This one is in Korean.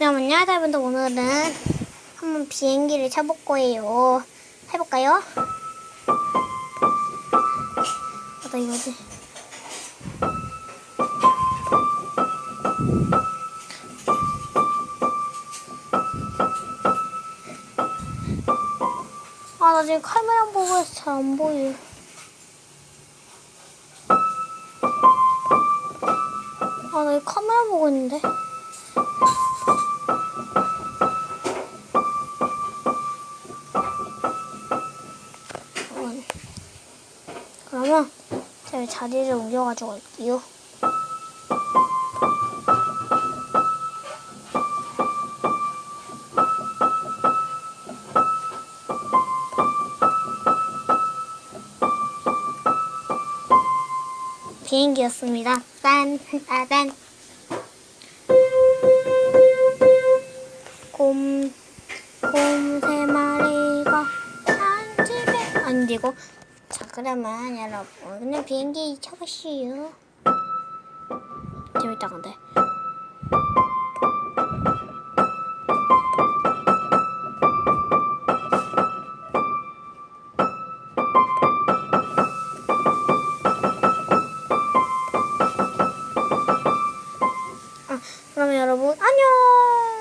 안녕하세요 여러분들 오늘은 한번 비행기를 타볼 거예요. 해볼까요? 아, 나 이거지 아 나 지금 카메라 보고 있어서 잘안 보여. 아나 카메라 보고 있는데 그러면 제가 자리를 옮겨가지고 올게요. 비행기였습니다. 딴, 따단. 곰, 곰 세 마리가 한 집에 앉고. 자 그러면 여러분 그냥 비행기 쳐보시오. 재밌다 근데. 아, 그러면 여러분 안녕!